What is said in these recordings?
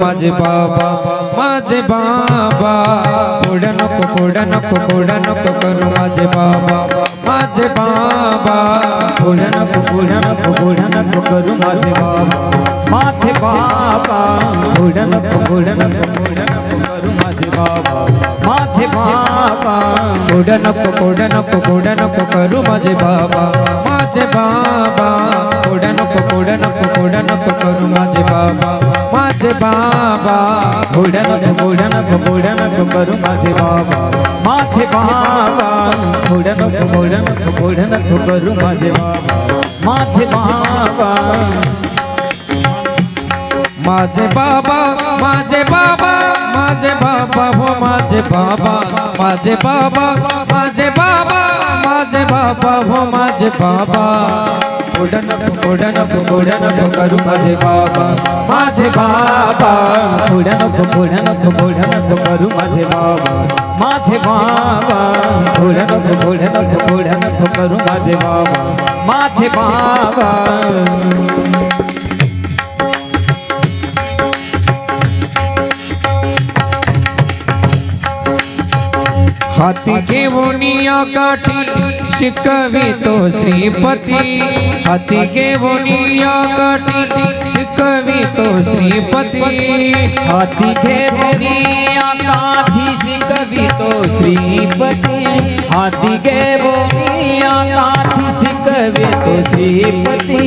माझे बाबा माझे बाबा पुढे नको पुढे नको पुढे नको करू माझे बाबा माझे बाबा पुढे नको पुढे नको पुढे नको करू माझे बाबा माझे बाबा पुढे नको पुढे नको पुढे नको करू माझे बाबा माझे बाबा पुढे नको पुढे नको पुढे नको करू माझे बाबा माझे बाबा पुढे नको पुढे नको पुढे नको करू माझे बाबा माझे बाबा पुढे नको पुढे करू माझे बाबा. माझे बाबा नको पुढे नको करू माझे बाबा. माझे बाबा. माझे बाबा माझे बाबा माझे बाबा, हो माझे बाबा. माझे बाबा माझे बाबा माझे बाबा, हो माझे बाबा. पुढे नको पुढे नको पुढे नको करू माझे बाबा माझे बाबा पुढे नको पुढे नको पुढे नको करू माझे बाबा माझे बाबा पुढे नको पुढे नको पुढे नको करू माझे बाबा माझे बाबा हाती घेऊन या काटी शिकवी तो श्रीपती। हाथी के या काठी शिकवी तो श्रीपति। हाथी के घेऊनी काठी शिकवी तो श्रीपती। हाती घेऊनी काठी शिकवी तो श्रीपती।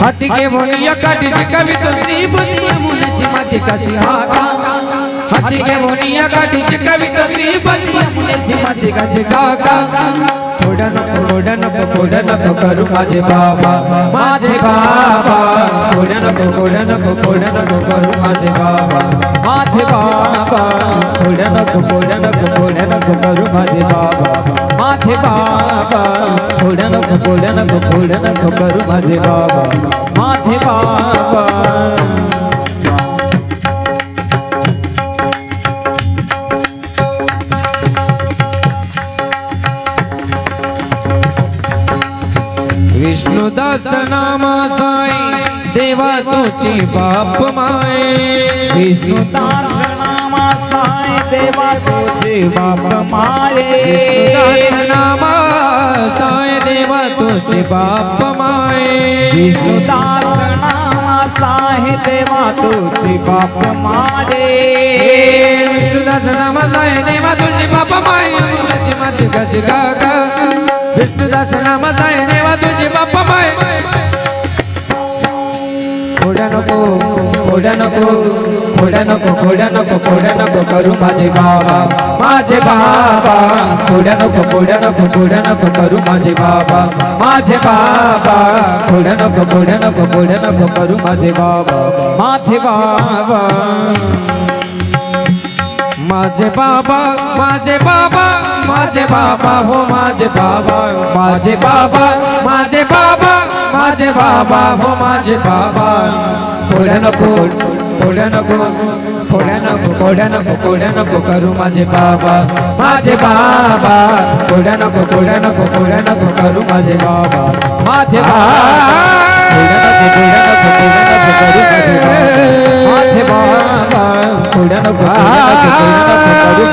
हाती घेऊन या काठी शिकवी तो श्रीपती। मुलाची माती कशी हाका हाती घेऊन या काठी शिकवी तो श्रीपती मुलाची माती कशी काका पुढे नको पुढे नको पुढे नको करू माझे बाबा. माझे बाबा. पुढे नको पुढे नको पुढे नको करू माझे बाबा. माझे बाबा. पुढे नको पुढे नको पुढे नको करू माझे बाबा. माझे बाबा. पुढे नको पुढे नको पुढे नको करू माझे बाबा. माझे बाबा. विष्णुदास नामा साई देवा तुझी बाप माये विष्णुदास नामा साय देवा तुझे बाप मारे विष्णुदास नामा साई देवा तुझी बाप माये विष्णुदास नामा साई देवा तुझे बाप मारे विष्णुदास नामा साई देवा तुझी बाप माये मुलाची माती कशी काका विष्णुदास नामा साई देवा तुझी बाप माये नको पुढे नको पुढे नको पुढे नको पुढे नको करू माझे बाबा माझे बाबा. पुढे नको पुढे नको पुढे नको करू माझे बाबा माझे बाबा. पुढे नको पुढे नको पुढे नको करू माझे बाबा माझे बाबा. माझे बाबा माझे बाबा माझे बाबा, हो माझे बाबा माझे बाबा माझे बाबा माझे बाबा, हो माझे बाबा. पुढे नको पुढे नको पुढे नको पुढे नको पुढे नको करू माझे बाबा माझे बाबा. पुढे नको पुढे नको पुढे नको करू माझे बाबा माझे बाबा. पुढे नको पुढे नको पुढे नको